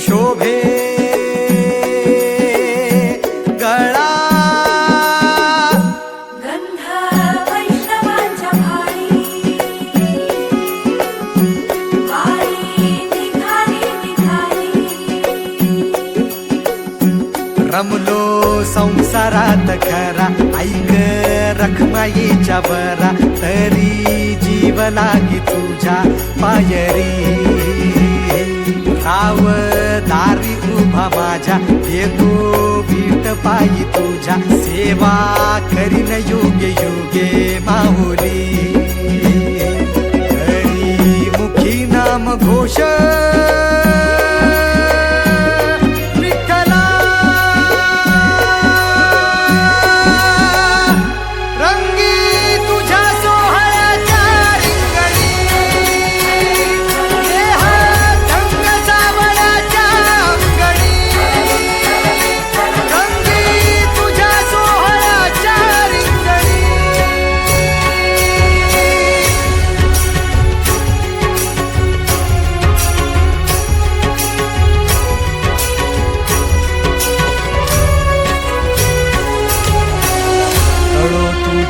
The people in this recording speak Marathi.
शोभे। रमलो संसारात खरा। ऐक रखमाईच्या बरा। तरी जीव लागी तुझ्या पायरी। माझ्या येतो भीट पायी तुझ्या. सेवा करीन योग्य योग.